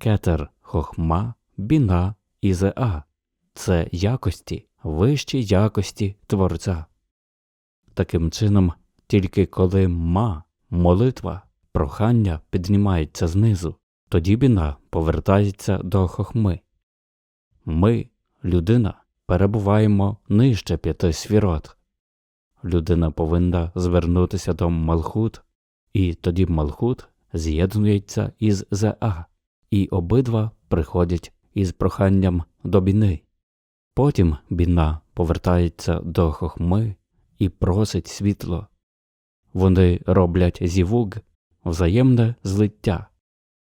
кетер, хохма, біна і зеа це якості, вищі якості Творця. Таким чином, тільки коли ма, молитва, прохання піднімається знизу, тоді біна повертається до хохми. Ми, людина, перебуваємо нижче п'яти свірот. Людина повинна звернутися до Малхут, і тоді Малхут з'єднується із Зеа, і обидва приходять із проханням до біни. Потім біна повертається до хохми і просить світло. Вони роблять зівуг, взаємне злиття.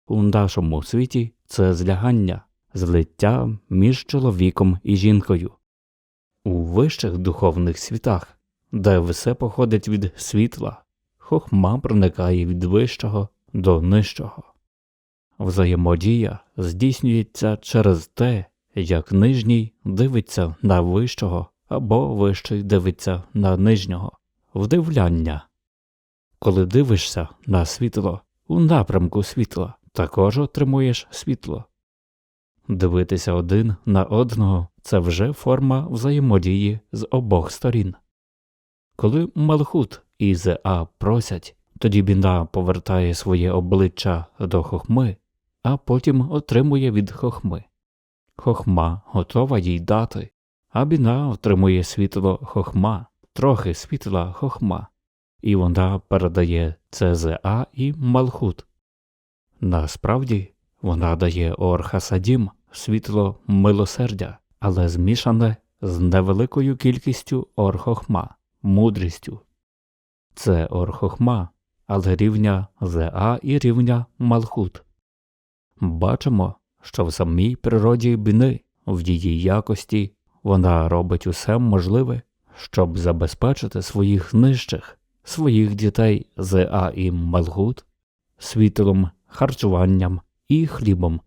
У нашому світі це злягання, злиття між чоловіком і жінкою. У вищих духовних світах, де все походить від світла, хохма проникає від вищого до нижчого. Взаємодія здійснюється через те, як нижній дивиться на вищого або вищий дивиться на нижнього, вдивляння. Коли дивишся на світло у напрямку світла, також отримуєш світло. Дивитися один на одного це вже форма взаємодії з обох сторін. Коли Малхут і Зеа просять, тоді біна повертає своє обличчя до хохми, а потім отримує від хохми. Хохма готова їй дати, а біна отримує світло хохма, трохи світла хохма, і вона передає це Зеа і Малхут. Насправді вона дає Орхасадім світло милосердя, але змішане з невеликою кількістю орхохма, мудрістю. Це орхохма, але рівня Зеа і рівня Малхут. Бачимо, що в самій природі біни, в її якості, вона робить усе можливе, щоб забезпечити своїх нижчих, своїх дітей Зеа і Малгут, світлом, харчуванням і хлібом.